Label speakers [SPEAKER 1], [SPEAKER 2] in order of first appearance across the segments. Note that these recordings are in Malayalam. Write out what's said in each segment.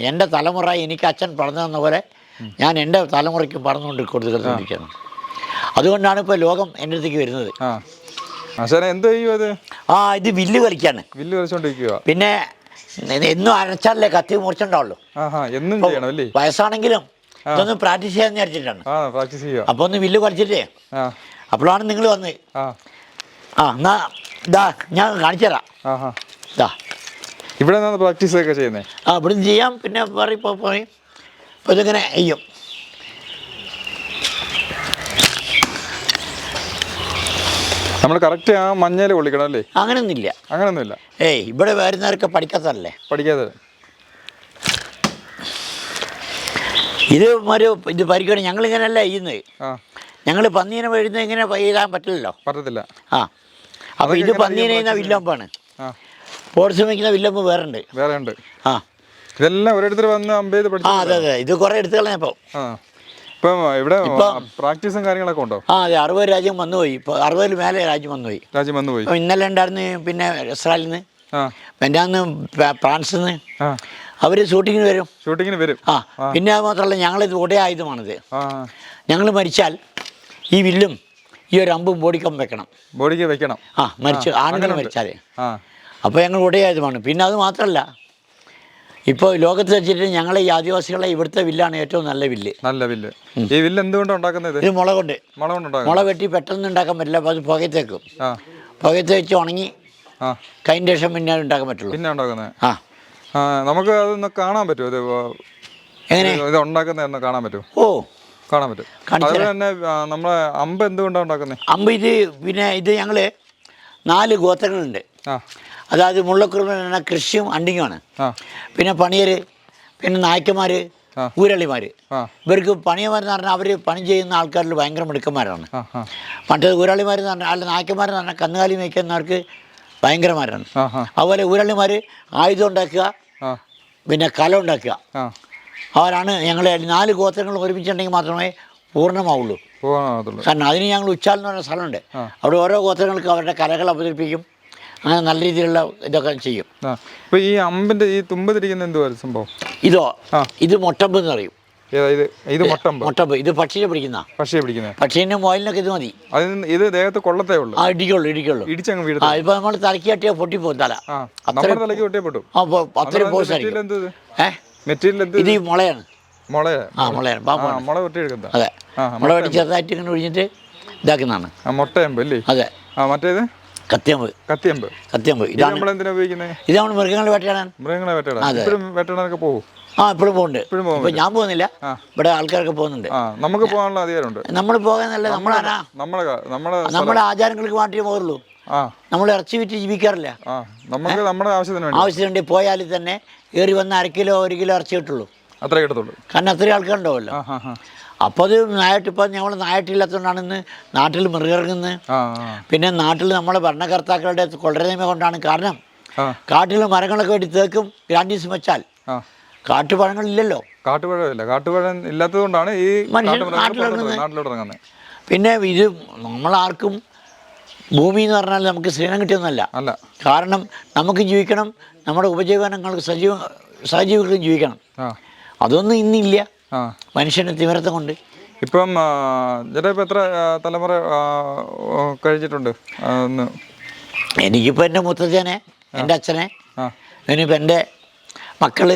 [SPEAKER 1] എന്റെ തലമുറ എനിക്ക് അച്ഛൻ പറഞ്ഞു തന്ന പോലെ ഞാൻ എന്റെ തലമുറയ്ക്ക് പറഞ്ഞുകൊണ്ട് കൊടുത്തുകൊണ്ടിരിക്കുന്നത് അതുകൊണ്ടാണ് ഇപ്പോൾ ലോകം എന്റെ അടുത്തേക്ക് വരുന്നത്.
[SPEAKER 2] ആ. ആശാനെ എന്ത് ചെയ്യും അത്?
[SPEAKER 1] ആ ഇത് വില്ല് കളിക്കാണ്.
[SPEAKER 2] വില്ല് കളിച്ചോണ്ടിരിക്കുക
[SPEAKER 1] പിന്നെ എന്നും അരച്ചാലല്ലേ കത്തി മുറിച്ചുണ്ടാവുള്ളൂ.
[SPEAKER 2] എന്നും ചെയ്യണം അല്ലേ?
[SPEAKER 1] വയസ്സാണെങ്കിലും ഇതൊന്ന് പ്രാക്ടീസ് ചെയ്യാന്ന് വിചാരിച്ചിട്ടാണ്.
[SPEAKER 2] പ്രാക്ടീസ് ചെയ്യുക
[SPEAKER 1] അപ്പോൾ ഒന്ന് വില്ല് കളിച്ചിട്ടേ. അപ്പോഴാണ് നിങ്ങൾ വന്ന്.
[SPEAKER 2] ആ.
[SPEAKER 1] എന്നാ ഇതാ ഞാൻ കാണിച്ചു തരാം ഇതാ
[SPEAKER 2] ഇവിടെ നിന്നാണ് പ്രാക്ടീസ് ഒക്കെ ചെയ്യുന്നത്
[SPEAKER 1] ആ ഇവിടെ ചെയ്യാം. പിന്നെ വേറെ ഇപ്പോൾ പോയി. അപ്പോൾ ഇതിങ്ങനെ ചെയ്യും?
[SPEAKER 2] നമ്മൾ കറക്റ്റ് ആ മഞ്ഞയിൽ കൊള്ളിക്കണം അല്ലേ?
[SPEAKER 1] അങ്ങനെയൊന്നുമില്ല
[SPEAKER 2] അങ്ങനെയൊന്നുമില്ല
[SPEAKER 1] ഏയ് ഇവിടെ വരുന്നവരൊക്കെ പഠിക്കാത്തതല്ലേ?
[SPEAKER 2] പഠിക്കാതെ
[SPEAKER 1] ഇത് ഒരു ഇത് പരിഗണന ഞങ്ങളിങ്ങനെയല്ല ചെയ്യുന്നത്.
[SPEAKER 2] ആ.
[SPEAKER 1] ഞങ്ങൾ പന്നീനെ എഴുതുന്നത് ഇങ്ങനെ ചെയ്യാൻ പറ്റില്ലല്ലോ.
[SPEAKER 2] പറ്റത്തില്ല.
[SPEAKER 1] ആ. അപ്പോൾ ഇത് പന്നീനെ ചെയ്യുന്ന വില്ലമ്പാണ്
[SPEAKER 2] ആ.
[SPEAKER 1] സ്പോർട്സ് വയ്ക്കുന്ന വില്ലമ്പ് വേറെ ഉണ്ട്
[SPEAKER 2] വേറെ ഉണ്ട്
[SPEAKER 1] ആ.
[SPEAKER 2] ഇതെല്ലാം ഒരിടത്ത് വന്ന് അമ്പെയ്ത്
[SPEAKER 1] ആ
[SPEAKER 2] പഠിച്ചു
[SPEAKER 1] അതെ അതെ. ഇത് കുറേ എടുത്തുകളെ ഇപ്പോൾ
[SPEAKER 2] ആ. ഇപ്പം ഇവിടെ പ്രാക്ടീസും കാര്യങ്ങളൊക്കെ ഉണ്ടോ?
[SPEAKER 1] ആ അതെ. അറുപത് രാജ്യം വന്നുപോയി. ഇപ്പോൾ അറുപതിൽ മേലെ രാജ്യം വന്നുപോയി.
[SPEAKER 2] രാജ്യം
[SPEAKER 1] വന്നുപോയി. ഇന്നലെ ഉണ്ടായിരുന്നു പിന്നെ ഇസ്രായേലിൽ നിന്ന്
[SPEAKER 2] ആ
[SPEAKER 1] പെൻഡാന്ന് ഫ്രാൻസിൽ നിന്ന്
[SPEAKER 2] ആ.
[SPEAKER 1] അവർ ഷൂട്ടിങ്ങിന് വരും.
[SPEAKER 2] ഷൂട്ടിങ്ങിന് വരും.
[SPEAKER 1] ആ. പിന്നെ അത് മാത്രമല്ല ഞങ്ങളിത് ഉടയ ആയുധമാണിത്
[SPEAKER 2] ആ.
[SPEAKER 1] ഞങ്ങൾ മരിച്ചാൽ ഈ വില്ലും ഈ ഒരു അമ്പും ബോഡിക്കം വെക്കണം.
[SPEAKER 2] ബോഡിക്ക് വെക്കണം.
[SPEAKER 1] ആ മരിച്ചു ആണുങ്ങൾ
[SPEAKER 2] മരിച്ചാലേ.
[SPEAKER 1] മരിച്ചാൽ
[SPEAKER 2] ആ.
[SPEAKER 1] അപ്പോൾ ഞങ്ങൾ ഉടയായതുമാണ് പിന്നെ അത് മാത്രമല്ല ഇപ്പോൾ ലോകത്ത് വെച്ചിട്ട് ഞങ്ങളെ ഈ ആദിവാസികളെ ഇവിടുത്തെ വില്ലാണ് ഏറ്റവും നല്ല വില്ല്.
[SPEAKER 2] നല്ല വില്ല്. ഈ വില്ല് എന്തുകൊണ്ട് ഉണ്ടാക്കുന്നത്?
[SPEAKER 1] ഇത് മുള കൊണ്ട്.
[SPEAKER 2] മുള കൊണ്ട്
[SPEAKER 1] മുള വെട്ടി പെട്ടെന്ന് ഉണ്ടാക്കാൻ പറ്റില്ല അപ്പോൾ അത് പുകയത്തേക്കും
[SPEAKER 2] പുകയത്തേച്ച്
[SPEAKER 1] പുകയത്ത് വെച്ച് ഉണങ്ങി കഴിഞ്ഞ ശേഷം പിന്നെ ഉണ്ടാക്കാൻ പറ്റുള്ളൂ.
[SPEAKER 2] പിന്നെ ഉണ്ടാക്കുന്നത്?
[SPEAKER 1] ആ.
[SPEAKER 2] നമുക്ക് അതൊന്ന് കാണാൻ പറ്റുമോ? ഇത്
[SPEAKER 1] എങ്ങനെ?
[SPEAKER 2] ഇത് ഉണ്ടാക്കുന്ന കാണാൻ പറ്റുമോ?
[SPEAKER 1] ഓ.
[SPEAKER 2] കാണാൻ പറ്റും. അതുപോലെ തന്നെ നമ്മളെ അമ്പ് എന്തുകൊണ്ടാണ് ഉണ്ടാക്കുന്നത്?
[SPEAKER 1] അമ്പ് ഇത് പിന്നെ ഇത് ഞങ്ങൾ നാല് ഗോത്രങ്ങളുണ്ട്.
[SPEAKER 2] ആ.
[SPEAKER 1] അതായത് മുള്ളക്കുറുമ്പ കൃഷിയും അണ്ടിങ്ങുമാണ് പിന്നെ പണിയർ പിന്നെ നായ്ക്കന്മാർ
[SPEAKER 2] ഊരളിമാര്.
[SPEAKER 1] ഊരളിമാർ ഇവർക്ക് പണിയന്മാരെന്ന് പറഞ്ഞാൽ അവർ പണി ചെയ്യുന്ന ആൾക്കാരിൽ ഭയങ്കര മിടുക്കന്മാരാണ്.
[SPEAKER 2] പണ്ട് ഊരളിമാർ
[SPEAKER 1] മറ്റേത് ഊരാളിമാരെന്ന് പറഞ്ഞാൽ അല്ല നായ്ക്കന്മാരെന്ന് പറഞ്ഞാൽ കന്നുകാലി മേയ്ക്കുന്നവർക്ക് ഭയങ്കരമാരാണ്. അതുപോലെ ഊരാളിമാർ ആയുധം ഉണ്ടാക്കുക പിന്നെ കല ഉണ്ടാക്കുക. അവരാണ് ഞങ്ങളെ നാല് ഗോത്രങ്ങൾ ഒരുമിച്ചുണ്ടെങ്കിൽ മാത്രമേ
[SPEAKER 2] പൂർണമാവുള്ളൂ.
[SPEAKER 1] കാരണം അതിന് ഞങ്ങൾ ഉച്ചാൽ എന്ന് പറഞ്ഞ സ്ഥലമുണ്ട്. അവിടെ ഓരോ ഗോത്രങ്ങൾക്ക് അവരുടെ കലകൾ അവതരിപ്പിക്കും. അങ്ങനെ നല്ല രീതിയിലുള്ള ഇതൊക്കെ ചെയ്യും.
[SPEAKER 2] ആ. ഈ അമ്പിന്റെ ഈ തുമ്പ് തിരിക്കുന്ന എന്തുവാ സംഭവം?
[SPEAKER 1] ഇതോ? ഇത് മൊട്ടമ്പ് എന്ന് പറയും
[SPEAKER 2] ഇത്? മുട്ടമ്പ്?
[SPEAKER 1] മൊട്ടമ്പ്. ഇത് പക്ഷിനെ പിടിക്കുന്ന.
[SPEAKER 2] പക്ഷിയെ പിടിക്കുന്ന.
[SPEAKER 1] പക്ഷീനെ മൊയിലിനൊക്കെ ഇത് മതി.
[SPEAKER 2] ഇത് ദേഹത്ത് കൊള്ളത്തേ ഉള്ളൂ.
[SPEAKER 1] ആ ഇടിക്കുള്ളൂ ഇടിക്കുള്ളൂ.
[SPEAKER 2] ഇടിച്ചങ്ങ് വീട്
[SPEAKER 1] ആ ഇപ്പൊ നമ്മൾ തലക്കി പൊട്ടി പോകും തല.
[SPEAKER 2] നമ്മുടെ തലയ്ക്ക് പൊട്ടിയേ പെട്ടു.
[SPEAKER 1] അത്രയും ആയിരിക്കും.
[SPEAKER 2] എന്ത് ഇത്?
[SPEAKER 1] ഈ മുളയാണ്.
[SPEAKER 2] മുളയെ
[SPEAKER 1] ആ മുളയാണ്.
[SPEAKER 2] മുള
[SPEAKER 1] അതെ. മുള വെട്ടി ചെറുതായിട്ട് ഇങ്ങനെ ഒഴിഞ്ഞിട്ട് ഇതാക്കുന്നതാണ്.
[SPEAKER 2] മുട്ടയമ്പ് അല്ലേ?
[SPEAKER 1] അതെ.
[SPEAKER 2] ആ മറ്റേത്?
[SPEAKER 1] കത്തിയമ്പ്.
[SPEAKER 2] കത്തിയമ്പ്.
[SPEAKER 1] കത്തിയമ്പ്.
[SPEAKER 2] ഇത്
[SPEAKER 1] ഇതാണ്
[SPEAKER 2] നമ്മൾ എന്തിനാ ഉപയോഗിക്കുന്നത്
[SPEAKER 1] ഇത് നമ്മൾ മൃഗങ്ങൾ വേട്ടയാടാൻ
[SPEAKER 2] മൃഗങ്ങളെ. ഇപ്പോഴും പോകും
[SPEAKER 1] ആ ഇപ്പോഴും പോകുന്നുണ്ട് ഇപ്പൊ ഞാൻ പോകുന്നില്ല. ഇവിടെ ആൾക്കാരൊക്കെ പോകുന്നുണ്ട്.
[SPEAKER 2] നമുക്ക് പോകാനുള്ള അധികാരമുണ്ട്.
[SPEAKER 1] നമ്മൾ പോകാനല്ല
[SPEAKER 2] നമ്മളെ
[SPEAKER 1] നമ്മുടെ ആചാരങ്ങൾക്ക് മാറ്റി പോകുള്ളൂ നമ്മൾ ഇറച്ചി വിറ്റ് ജീവിക്കാറില്ല.
[SPEAKER 2] നമുക്ക് നമ്മുടെ ആവശ്യത്തിന്
[SPEAKER 1] ആവശ്യത്തിനുണ്ട് പോയാൽ തന്നെ ഏറി വന്ന് അര കിലോ ഒരു കിലോ ഇറച്ചി കിട്ടുള്ളൂ.
[SPEAKER 2] അത്രേ കിട്ടത്തുള്ളൂ.
[SPEAKER 1] കാരണം അത്രയും ആൾക്കാരുണ്ടാവുമല്ലോ. അപ്പോൾ അത് നായിട്ട് ഇപ്പം ഞങ്ങൾ നായിട്ടില്ലാത്തതുകൊണ്ടാണ് ഇന്ന് നാട്ടിൽ മൃഗിറങ്ങുന്നത് പിന്നെ നാട്ടിൽ നമ്മളെ ഭരണകർത്താക്കളുടെ കൊള്ളരുമ കൊണ്ടാണ് കാരണം കാട്ടിൽ മരങ്ങളൊക്കെ വേണ്ടി തേക്കും ഗ്രാൻഡീസ് വെച്ചാൽ.
[SPEAKER 2] കാട്ടുപഴങ്ങൾ
[SPEAKER 1] കാട്ടുപഴങ്ങളില്ലല്ലോ.
[SPEAKER 2] കാട്ടുപഴമില്ല. കാട്ടുപഴം ഇല്ലാത്തത് കൊണ്ടാണ് ഈ
[SPEAKER 1] നാട്ടിലിറങ്ങുന്നത്. പിന്നെ ഇത് നമ്മളാർക്കും ഭൂമി എന്ന് പറഞ്ഞാൽ നമുക്ക് സ്നേഹം കിട്ടിയൊന്നുമല്ല
[SPEAKER 2] അല്ല.
[SPEAKER 1] കാരണം നമുക്ക് ജീവിക്കണം നമ്മുടെ ഉപജീവനങ്ങൾക്ക് സജീവ സഹജീവികൾക്ക് ജീവിക്കണം അതൊന്നും ഇന്നില്ല.
[SPEAKER 2] ആ.
[SPEAKER 1] മനുഷ്യന്റെ തിമിരത്തം കൊണ്ട്
[SPEAKER 2] ഇപ്പം ചേട്ടാ ഇപ്പം എത്ര തലമുറ കഴിച്ചിട്ടുണ്ട്?
[SPEAKER 1] എനിക്കിപ്പോൾ എന്റെ മുത്തച്ഛനെ എന്റെ അച്ഛനെ ഇനിയിപ്പോൾ എന്റെ
[SPEAKER 2] മക്കൾ.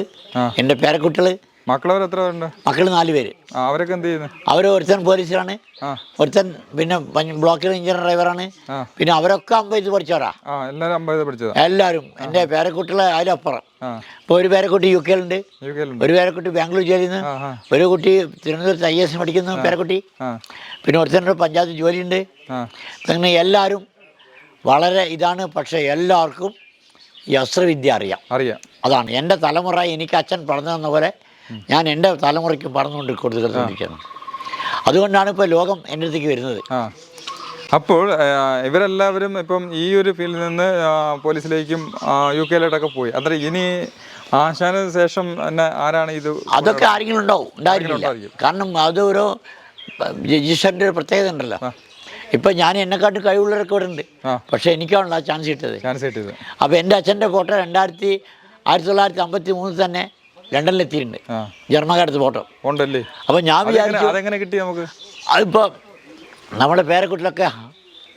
[SPEAKER 1] എന്റെ പേരക്കുട്ടികൾ
[SPEAKER 2] മക്കളവർ എത്ര പേരുണ്ട്?
[SPEAKER 1] മക്കൾ നാല് പേര്.
[SPEAKER 2] അവരൊക്കെ എന്ത് ചെയ്യുന്നു?
[SPEAKER 1] അവർ ഒരുത്തൻ പോലീസിലാണ് ഒരുത്തൻ പിന്നെ ബ്ലോക്കിൽ എഞ്ചിനീയർ ഡ്രൈവറാണ്. പിന്നെ അവരൊക്കെ അമ്പത് പഠിച്ചവരാ.
[SPEAKER 2] എല്ലാവരും അമ്പത് പഠിച്ചത്?
[SPEAKER 1] എല്ലാവരും എന്റെ പേരക്കുട്ടികളെ അതിലപ്പുറം ഇപ്പോൾ ഒരു പേരക്കുട്ടി യു കെയിലുണ്ട്. ഒരു പേരക്കുട്ടി ബാംഗ്ലൂർ ജയിലിൽ ഒരു കുട്ടി തിരുവനന്തപുരത്ത് ഐ എസ് പഠിക്കുന്നു പേരക്കുട്ടി. പിന്നെ ഒരുത്തൻ പഞ്ചായത്ത് ജോലിയുണ്ട്. അങ്ങനെ എല്ലാവരും വളരെ ഇതാണ്. പക്ഷേ എല്ലാവർക്കും ഈ അസ്ത്രവിദ്യ അറിയാം.
[SPEAKER 2] അറിയാം.
[SPEAKER 1] അതാണ്. എന്റെ തലമുറ എനിക്ക് അച്ഛൻ പറഞ്ഞു തന്ന പോലെ ഞാൻ എന്റെ തലമുറയ്ക്ക് പറഞ്ഞുകൊണ്ട് കൊടുത്തുകൊണ്ടിരിക്കുന്നത് അതുകൊണ്ടാണ് ഇപ്പോൾ ലോകം എന്റെ അടുത്തേക്ക് വരുന്നത്.
[SPEAKER 2] അപ്പോൾ ഇവരെല്ലാവരും ഇപ്പം ഈ ഒരു ഫീൽഡിൽ നിന്ന് പോലീസിലേക്കും യു കെയിലോട്ടൊക്കെ പോയി. അത്ര ഇനി ആശാന് ശേഷം തന്നെ ആരാണ് ഇത്
[SPEAKER 1] അതൊക്കെ ആരെങ്കിലും ഉണ്ടാവും ഉണ്ടായിരിക്കില്ല കാരണം അതൊരു രജിസ്റ്ററിന്റെ ഒരു പ്രത്യേകത ഉണ്ടല്ലോ. ഇപ്പൊ ഞാൻ എന്നെക്കാട്ടും കഴിവുള്ളവരൊക്കെ ഇവിടെ ഉണ്ട്.
[SPEAKER 2] പക്ഷെ
[SPEAKER 1] പക്ഷേ എനിക്കാണല്ലോ ആ ചാൻസ് കിട്ടിയത്.
[SPEAKER 2] ചാൻസ് കിട്ടിയത്.
[SPEAKER 1] അപ്പോൾ എന്റെ അച്ഛന്റെ ഫോട്ടോ രണ്ടായിരത്തി ആയിരത്തി തൊള്ളായിരത്തി അമ്പത്തി മൂന്നിൽ തന്നെ ലണ്ടനിലെത്തിയിട്ടുണ്ട്. ജർമ്മകാലത്ത് ഫോട്ടോ.
[SPEAKER 2] ഉണ്ടല്ലേ?
[SPEAKER 1] അപ്പോൾ ഞാൻ വിചാരിച്ചു
[SPEAKER 2] അതെങ്ങനെ കിട്ടി നമുക്ക്?
[SPEAKER 1] അതിപ്പോൾ നമ്മുടെ പേരക്കുട്ടിലൊക്കെ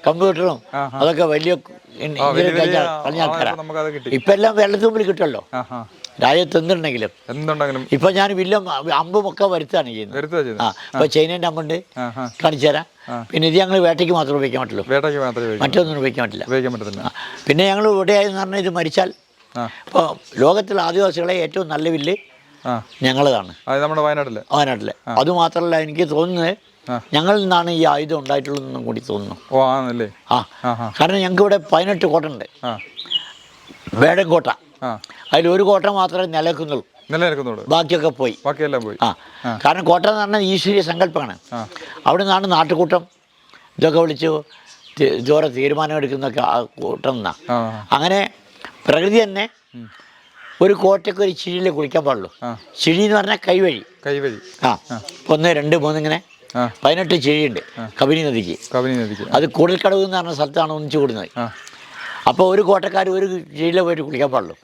[SPEAKER 1] കമ്പ്യൂട്ടറും അതൊക്കെ വലിയ
[SPEAKER 2] ഇപ്പൊ
[SPEAKER 1] പറഞ്ഞ എല്ലാം വെള്ളത്തിന് മുമ്പിൽ കിട്ടുമല്ലോ രാജ്യത്ത് എന്തുണ്ടെങ്കിലും.
[SPEAKER 2] എന്തുണ്ടെങ്കിലും.
[SPEAKER 1] ഇപ്പൊ ഞാൻ വില്ലും അമ്പും ഒക്കെ വരുത്താണ് ചെയ്യുന്നത്. ആ ചൈനേന്റെ അമ്പുണ്ട് കാണിച്ചു തരാം. പിന്നെ ഇത് ഞങ്ങൾ വേട്ടയ്ക്ക് മാത്രം ഉപയോഗിക്കാൻ പറ്റുള്ളൂ. മറ്റൊന്നും ഉപയോഗിക്കാൻ പറ്റില്ല. പിന്നെ ഞങ്ങൾ ഇവിടെയായെന്ന് പറഞ്ഞാൽ ഇത് മരിച്ചാൽ ഇപ്പോൾ ലോകത്തിലെ ആദിവാസികളെ ഏറ്റവും നല്ല വില്ല് ഞങ്ങളതാണ്
[SPEAKER 2] നമ്മുടെ വയനാട്ടിലെ.
[SPEAKER 1] വയനാട്ടിലെ. അതുമാത്രമല്ല എനിക്ക് തോന്നുന്നത് ഞങ്ങളിൽ നിന്നാണ് ഈ ആയുധം ഉണ്ടായിട്ടുള്ളതെന്നും കൂടി തോന്നുന്നു.
[SPEAKER 2] ആണല്ലേ?
[SPEAKER 1] ആ. കാരണം ഞങ്ങൾക്ക് ഇവിടെ പതിനെട്ട് വേടൻ കോട്ട.
[SPEAKER 2] ഉണ്ട്
[SPEAKER 1] അതിൽ ഒരു കോട്ട മാത്രമേ നിലനിൽക്കുന്നുള്ളൂ. ബാക്കിയൊക്കെ പോയി.
[SPEAKER 2] ബാക്കിയെല്ലാം പോയി.
[SPEAKER 1] ആ. കാരണം കോട്ട എന്ന് പറഞ്ഞാൽ ഈശ്വരീയ സങ്കല്പമാണ്. അവിടെ നിന്നാണ് നാട്ടുകൂട്ടം ഇതൊക്കെ വിളിച്ചു ജോറ ഇതുവരെ തീരുമാനം എടുക്കുന്നൊക്കെ ആ കൂട്ടം
[SPEAKER 2] എന്നാ.
[SPEAKER 1] അങ്ങനെ പ്രകൃതി തന്നെ ഒരു കോട്ടയ്ക്ക് ഒരു ചിഴിയിൽ കുളിക്കാൻ പാടുള്ളൂ. ചിഴി എന്ന് പറഞ്ഞാൽ കൈവഴി.
[SPEAKER 2] കൈവഴി.
[SPEAKER 1] ആ. ഒന്ന് രണ്ട് മൂന്ന് ഇങ്ങനെ പതിനെട്ട് ചിഴിയുണ്ട് കബനി നദിക്ക്.
[SPEAKER 2] കബനി നദിക്ക്.
[SPEAKER 1] അത് കൂടൽക്കടവ് എന്ന് പറഞ്ഞ സ്ഥലത്താണ് ഒന്നിച്ചു കൂടുന്നത്. അപ്പോൾ ഒരു കോട്ടക്കാർ ഒരു ചിഴിയിലെ പോയിട്ട് കുളിക്കാൻ പാടുള്ളൂ.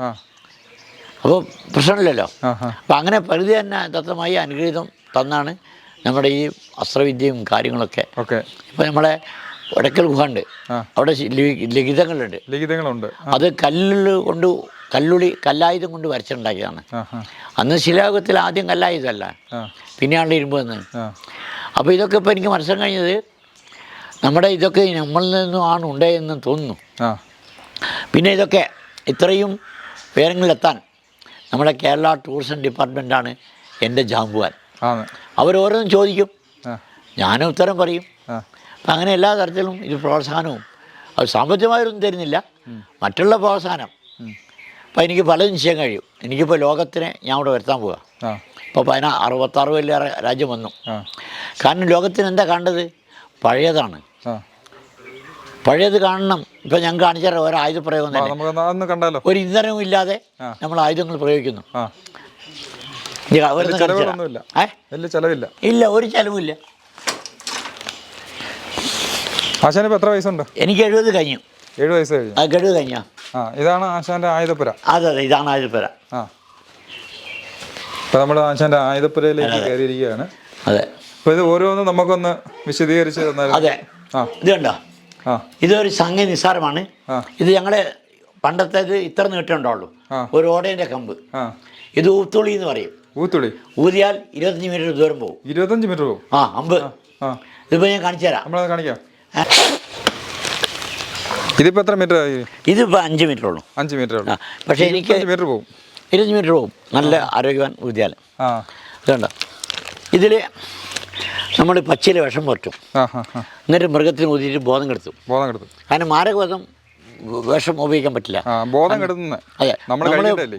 [SPEAKER 1] അപ്പോൾ പ്രശ്നമില്ലല്ലോ.
[SPEAKER 2] ആ ആ.
[SPEAKER 1] അപ്പം അങ്ങനെ പ്രകൃതി തന്നെ തത്വമായി അനുഗ്രഹീതം തന്നാണ് നമ്മുടെ ഈ അസ്ത്രവിദ്യയും കാര്യങ്ങളൊക്കെ.
[SPEAKER 2] ഓക്കെ
[SPEAKER 1] ഇപ്പോൾ നമ്മളെ വടക്കൽ
[SPEAKER 2] ഗുഹണ്ട്
[SPEAKER 1] അവിടെ ലിഖിതങ്ങളുണ്ട്.
[SPEAKER 2] ലിഖിതങ്ങളുണ്ട്.
[SPEAKER 1] അത് കല്ലുള്ള കൊണ്ട് കല്ലുളി കല്ലായുധം കൊണ്ട് വരച്ചുണ്ടാക്കിയതാണ്.
[SPEAKER 2] ആ
[SPEAKER 1] അന്ന് ശിലായുഗത്തിൽ ആദ്യം കല്ലായുധമല്ല. പിന്നെയാണ് ഇരുമ്പ് വന്നത്
[SPEAKER 2] ആ.
[SPEAKER 1] അപ്പോൾ ഇതൊക്കെ ഇപ്പോൾ എനിക്ക് മനസ്സിലാക്കാൻ കഴിഞ്ഞത് നമ്മുടെ ഇതൊക്കെ നമ്മളിൽ നിന്നും ആണ് ഉണ്ടായെന്ന് തോന്നുന്നു. പിന്നെ ഇതൊക്കെ ഇത്രയും പേരങ്ങളിലെത്താൻ നമ്മുടെ കേരള ടൂറിസം ഡിപ്പാർട്ട്മെന്റാണ് എന്റെ ജാമ്പുവാൻ അവരോരോന്നും ചോദിക്കും. ഞാനും ഉത്തരം പറയും. അപ്പം അങ്ങനെ എല്ലാ തരത്തിലും ഇത് പ്രോത്സാഹനവും. അത് സാമ്പത്തികമായൊന്നും തരുന്നില്ല. മറ്റുള്ള പ്രോത്സാഹനം. അപ്പോൾ എനിക്ക് പലതും ചെയ്യാൻ കഴിയും. എനിക്കിപ്പോൾ ലോകത്തിനെ ഞാൻ ഇവിടെ വരുത്താൻ പോവുക ഇപ്പോൾ പതിനാ അറുപത്താറ് വലിയ രാജ്യം വന്നു. കാരണം ലോകത്തിന് എന്താ കണ്ടത് പഴയതാണ്. പഴയത് കാണണം. ഇപ്പം ഞാൻ കാണിച്ച ഒരു ആയുധ
[SPEAKER 2] പ്രയോഗം
[SPEAKER 1] തന്നെ.
[SPEAKER 2] കണ്ടാലോ?
[SPEAKER 1] ഒരു ഇന്ധനവും ഇല്ലാതെ നമ്മൾ ആയുധങ്ങൾ പ്രയോഗിക്കുന്നു. ഇല്ല
[SPEAKER 2] ഒരു ചെലവില്ല
[SPEAKER 1] ഇല്ല
[SPEAKER 2] ഇപ്പൊ എത്ര വയസ്സുണ്ട്?
[SPEAKER 1] എനിക്ക് എഴുപത് കഴിഞ്ഞു.
[SPEAKER 2] ഏഴ് വയസ്സ് കഴിഞ്ഞു.
[SPEAKER 1] ആ കഴിഞ്ഞാ?
[SPEAKER 2] ആ ഇതാണ് ആശാന്റെ ആയുധപ്പുര.
[SPEAKER 1] അതെ അതെ ഇതാണ് ആയുധപ്പുര.
[SPEAKER 2] ആ. ഇപ്പം നമ്മൾ ആശാന്റെ ആയുധപ്പുരയിലേക്ക് കയറിയിരിക്കുകയാണ്.
[SPEAKER 1] അതെ.
[SPEAKER 2] അപ്പൊ ഇത് ഓരോന്നും നമുക്കൊന്ന് വിശദീകരിച്ച് തന്നാലും
[SPEAKER 1] അതെ.
[SPEAKER 2] ആ.
[SPEAKER 1] ഇത് കണ്ടോ?
[SPEAKER 2] ആ.
[SPEAKER 1] ഇതൊരു സംഗതി നിസ്സാരമാണ്. ഇത് ഞങ്ങളെ പണ്ടത്തേത് ഇത്ര
[SPEAKER 2] നീട്ടുണ്ടാവുള്ളൂ
[SPEAKER 1] ഒരു ഓടേന്റെ കമ്പ്. ഇത് ഊത്തുളി എന്ന് പറയും.
[SPEAKER 2] ഊത്തുളി
[SPEAKER 1] ഊതിയാൽ ഇരുപത്തഞ്ച് മീറ്റർ ദൂരം പോകും.
[SPEAKER 2] ഇരുപത്തഞ്ച് മീറ്റർ പോകും?
[SPEAKER 1] ആ അമ്പ്. ഇതിപ്പോ ഞാൻ കാണിച്ചു തരാം.
[SPEAKER 2] നമ്മളത് കാണിക്കാം? ഇതിപ്പോൾ എത്ര മീറ്റർ ആയി?
[SPEAKER 1] ഇതിപ്പോൾ അഞ്ച് മീറ്റർ ഉള്ളൂ.
[SPEAKER 2] അഞ്ച് മീറ്റർ
[SPEAKER 1] ആ പക്ഷേ എനിക്ക്
[SPEAKER 2] അഞ്ച് മീറ്റർ പോകും.
[SPEAKER 1] ഇരുപത്തഞ്ച് മീറ്റർ പോകും. നല്ല ആരോഗ്യവാൻ
[SPEAKER 2] വിദ്യാലയം
[SPEAKER 1] ഇതുണ്ട്? ഇതിൽ നമ്മൾ പച്ചയിൽ വിഷം
[SPEAKER 2] ആ
[SPEAKER 1] എന്നിട്ട് മൃഗത്തിന് ഊതിയിട്ട് ബോധം കെടുത്തു.
[SPEAKER 2] ബോധം കെടുത്തു.
[SPEAKER 1] കാരണം മാരകവധം വിഷം ഉപയോഗിക്കാൻ പറ്റില്ല.
[SPEAKER 2] ബോധം കെടുത്തുന്ന.
[SPEAKER 1] അതെ.
[SPEAKER 2] നമ്മൾ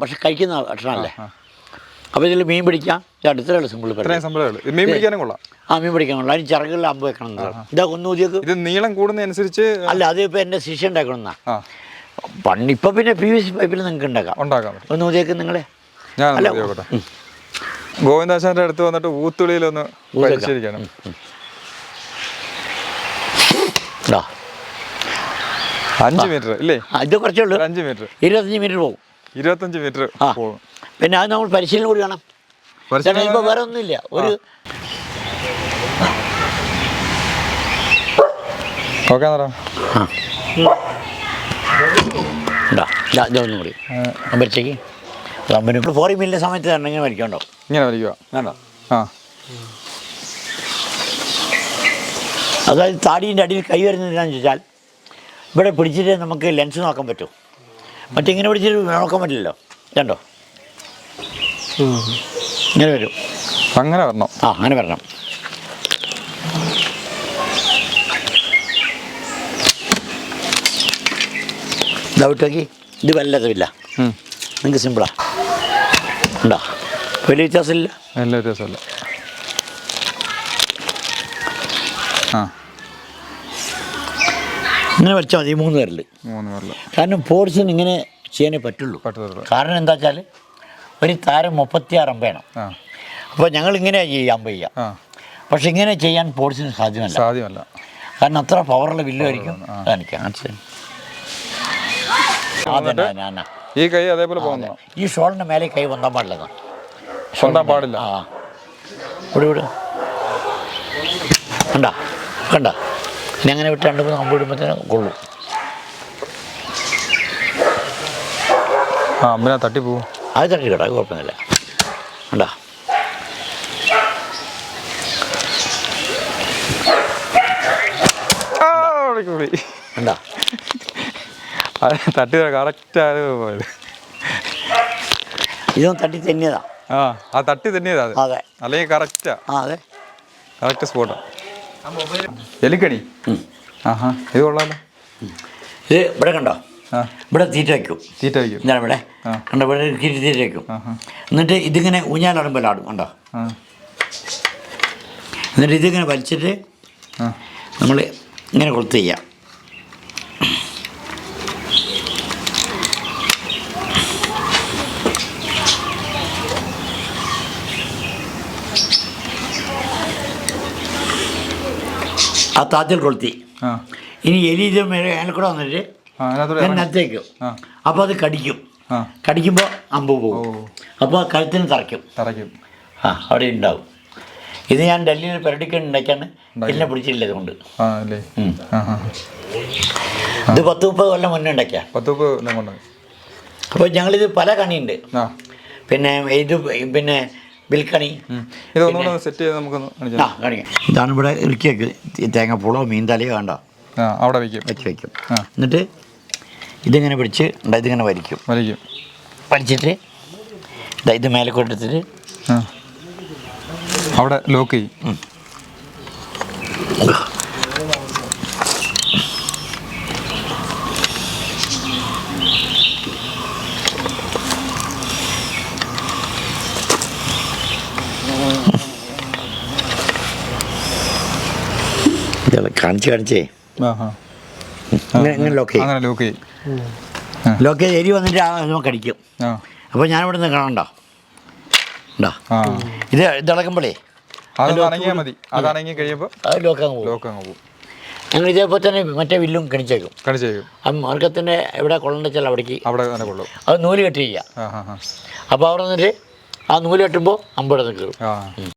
[SPEAKER 1] പക്ഷെ കഴിക്കുന്ന ഭക്ഷണമല്ലേ. അപ്പോൾ ഇതിൽ മീൻ പിടിക്കാം. അടുത്തുള്ള സിമ്പിൾ
[SPEAKER 2] മീൻ പിടിക്കാനും കൊള്ളാം.
[SPEAKER 1] ആ മീൻ പിടിക്കാൻ കൊള്ളാം. അതിന് ചിറകുകളിൽ അമ്പ് വെക്കണം ഇതാ ഒന്ന് ഊതിയേക്ക്
[SPEAKER 2] ഇത് നീളം കൂടുന്നതനുസരിച്ച്
[SPEAKER 1] അല്ല അത് ഇപ്പോൾ എന്റെ ശിഷ്യ ഉണ്ടാക്കണമെന്നാ.
[SPEAKER 2] ആ.
[SPEAKER 1] പണ്ട് ഇപ്പം പിന്നെ പി വി സി പൈപ്പിൽ നിങ്ങൾക്ക് ഉണ്ടാക്കാം.
[SPEAKER 2] ഉണ്ടാക്കാം.
[SPEAKER 1] ഒന്ന് ഊതിയേക്ക് നിങ്ങളെ.
[SPEAKER 2] ഞാൻ ഗോവിന്ദാശാന്റെ അടുത്ത് വന്നിട്ട് ഊത്തുളിയിലൊന്ന്. പരിശീലിക്കണം അഞ്ച് മീറ്റർ ഇല്ലേ?
[SPEAKER 1] ഇത് കുറച്ചേ ഉള്ളൂ.
[SPEAKER 2] അഞ്ച് മീറ്റർ.
[SPEAKER 1] ഇരുപത്തഞ്ച് മീറ്റർ പോകും.
[SPEAKER 2] ഇരുപത്തഞ്ച് മീറ്റർ പോകും.
[SPEAKER 1] പിന്നെ അത് നമ്മൾ പരിശീലനം കൂടി വേണം.
[SPEAKER 2] പരിശീലനം
[SPEAKER 1] ഇപ്പോൾ വേറെ ഒന്നുമില്ല ഒരു
[SPEAKER 2] ഓക്കെ
[SPEAKER 1] ഇതൊന്നും കൂടി. അമ്പലത്തേക്ക് കമ്പനി ഇപ്പോൾ ഫോറി മില്ലിന്റെ സമയത്ത് തന്നെ ഇങ്ങനെ വലിക്കണ്ടോ
[SPEAKER 2] ഇങ്ങനെ വലിക്കുക
[SPEAKER 1] വേണ്ടോ?
[SPEAKER 2] ആ.
[SPEAKER 1] അതായത് താടീന്റെ അടിയിൽ കൈ വരുന്നത് ചോദിച്ചാൽ ഇവിടെ പിടിച്ചിട്ട് നമുക്ക് ലെൻസ് നോക്കാൻ പറ്റും. മറ്റിങ്ങനെ പിടിച്ചിട്ട് നോക്കാൻ പറ്റില്ലല്ലോ. കണ്ടോ? ഇങ്ങനെ വരും.
[SPEAKER 2] അങ്ങനെ വരണം.
[SPEAKER 1] ആ അങ്ങനെ വരണം. ഡൗട്ടാക്കി ഇത് വല്ലതുമില്ല. നിങ്ങൾക്ക് സിമ്പിളാ ഉണ്ടോ? വലിയ വ്യത്യാസമില്ല.
[SPEAKER 2] നല്ല വ്യത്യാസമില്ല. ആ.
[SPEAKER 1] ഇങ്ങനെ വലിച്ചാൽ മതി മൂന്ന് പേരിൽ
[SPEAKER 2] മൂന്ന് പേരിൽ
[SPEAKER 1] കാരണം പോർഷൻ ഇങ്ങനെ ചെയ്യാനേ പറ്റുള്ളൂ. കാരണം എന്താ വെച്ചാൽ ഒരു താരം മുപ്പത്തിയാറ്
[SPEAKER 2] വേണം.
[SPEAKER 1] അപ്പോൾ ഞങ്ങൾ ഇങ്ങനെ ചെയ്യാൻ ചെയ്യാം.
[SPEAKER 2] ആ.
[SPEAKER 1] പക്ഷെ ഇങ്ങനെ ചെയ്യാൻ ഫോഴ്സിന് സാധ്യമല്ല.
[SPEAKER 2] സാധ്യമല്ല.
[SPEAKER 1] കാരണം അത്ര പവറുള്ള വില്ലുമായിരിക്കും കാണിക്കാം
[SPEAKER 2] ഈ കൈ അതേപോലെ പോകുന്നു?
[SPEAKER 1] ഈ ഷോളിന്റെ മേലെ കൈ വന്നാൽ പാടില്ല
[SPEAKER 2] കൊണ്ടാൻ പാടില്ല.
[SPEAKER 1] ആ. ഇവിടെ വിട്. കണ്ട കണ്ട. ഇനി അങ്ങനെ വിട്ട് രണ്ട് മൂന്ന് അമ്പ് വിടുമ്പോഴത്തേനും കൊള്ളും.
[SPEAKER 2] ആ അമ്മ തട്ടി പോവും.
[SPEAKER 1] അത് തട്ടി കേട്ടോ അത് കുഴപ്പമൊന്നുമില്ല.
[SPEAKER 2] അത് തട്ടി കറക്റ്റാണ് പോയത്.
[SPEAKER 1] ഇതൊന്നും തട്ടി തെന്നിയതാ.
[SPEAKER 2] ആ ആ തട്ടി തന്നെയതാ അത്.
[SPEAKER 1] അതെ.
[SPEAKER 2] അല്ലെങ്കിൽ കറക്റ്റാ
[SPEAKER 1] ആ. അതെ.
[SPEAKER 2] കറക്റ്റ് സ്പോട്ടാ എലിക്കണി? ആഹാ ഇത് കൊള്ളാലോ.
[SPEAKER 1] ഇത് ഇവിടെ കണ്ടോ? ഇവിടെ തീറ്റ വയ്ക്കും.
[SPEAKER 2] തീറ്റ വയ്ക്കും.
[SPEAKER 1] ഞാൻ ഇവിടെ. കണ്ട ഇവിടെ തീറ്റ തീറ്റ വയ്ക്കും. എന്നിട്ട് ഇതിങ്ങനെ ഊഞ്ഞാലാടുമ്പോൾ ആടും കണ്ടോ? എന്നിട്ട് ഇതിങ്ങനെ വലിച്ചിട്ട് നമ്മൾ ഇങ്ങനെ കൊളുത്ത് ചെയ്യാം. ആ താത്തിൽ കൊളുത്തി. ഇനി എലി ഇത് മേലെ കൂടെ വന്നിട്ട്
[SPEAKER 2] ആ അതിനകത്തൂടെ
[SPEAKER 1] ഞാൻ
[SPEAKER 2] ഇറങ്ങി.
[SPEAKER 1] നത്തേക്കും അപ്പോൾ അത് കടിക്കും. കടിക്കുമ്പോൾ അമ്പ് പോകും. അപ്പോൾ കഴുത്തിന് തറയ്ക്കും.
[SPEAKER 2] തറയ്ക്കും.
[SPEAKER 1] ആ അവിടെ ഉണ്ടാവും. ഇത് ഞാൻ ഡൽഹിയിൽ പെരടിക്ക് ഉണ്ടാക്കിയാണ്. എന്നെ പിടിച്ചില്ല ഇതുകൊണ്ട്. ഇത് പത്ത് മുപ്പത് കൊല്ലം മുന്നേ ഉണ്ടാക്കിയാ.
[SPEAKER 2] പത്ത് മുപ്പത് കൊണ്ട്
[SPEAKER 1] അപ്പോൾ ഞങ്ങളിത് പല കണിയുണ്ട്. പിന്നെ ഇത് പിന്നെ വിൽക്കണി.
[SPEAKER 2] സെറ്റ് ചെയ്ത് നമുക്കൊന്ന് കാണിച്ചു
[SPEAKER 1] ആ കാണിക്കാം. ഇതാണ് ഇവിടെ ഇറുക്കിയൊക്കെ തേങ്ങാപ്പൂളോ മീൻ തലയോ വേണ്ട?
[SPEAKER 2] ആ അവിടെ വെക്കും
[SPEAKER 1] വെച്ച്
[SPEAKER 2] വെക്കും.
[SPEAKER 1] എന്നിട്ട് ഇതിങ്ങനെ പിടിച്ച് ഇതിങ്ങനെ വലിക്കും.
[SPEAKER 2] വലിക്കും.
[SPEAKER 1] വലിച്ചിട്ട് ഇത് മേലെ കൊണ്ടെടുത്തിട്ട്
[SPEAKER 2] അവിടെ ലോക്ക് ചെയ്യും.
[SPEAKER 1] കാണിച്ച് കാണിച്ചേ.
[SPEAKER 2] ആ ആ
[SPEAKER 1] ഇങ്ങനെ ഇങ്ങനെ ലോക്ക് ചെയ്യും.
[SPEAKER 2] അങ്ങനെ ലോക്ക് ചെയ്യും.
[SPEAKER 1] ലോക്ക് ചെയ്ത് എരി വന്നിട്ട് ആ നമുക്ക് കടിക്കും
[SPEAKER 2] ആ.
[SPEAKER 1] അപ്പോൾ ഇവിടെ നിന്ന് കാണണ്ട? ഉണ്ടോ?
[SPEAKER 2] ആ.
[SPEAKER 1] ഇത് ഇതിളക്കുമ്പോഴേ
[SPEAKER 2] അത് അണങ്ങിയാൽ മതി. അത് അണങ്ങി കഴിയുമ്പോൾ
[SPEAKER 1] അത് ലോക്കാങ് പോകും.
[SPEAKER 2] ലോക്ക് അങ്ങ് പോകും.
[SPEAKER 1] ഞങ്ങൾ ഇതേപോലെ തന്നെ മറ്റേ വില്ലും കണിച്ചേക്കും.
[SPEAKER 2] കണിച്ചേക്കും
[SPEAKER 1] ആ മാർഗത്തിന്റെ എവിടെ കൊള്ളണ്ട വെച്ചാൽ അവിടേക്ക്.
[SPEAKER 2] അവിടെ തന്നെ കൊള്ളും.
[SPEAKER 1] അത് നൂൽ കെട്ടിയില്ല
[SPEAKER 2] ആ ആ ആ
[SPEAKER 1] അപ്പോൾ അവിടെ നിന്നിട്ട് ആ നൂൽ കെട്ടുമ്പോൾ അമ്പവിടെ നിന്ന് കയറും
[SPEAKER 2] ആ.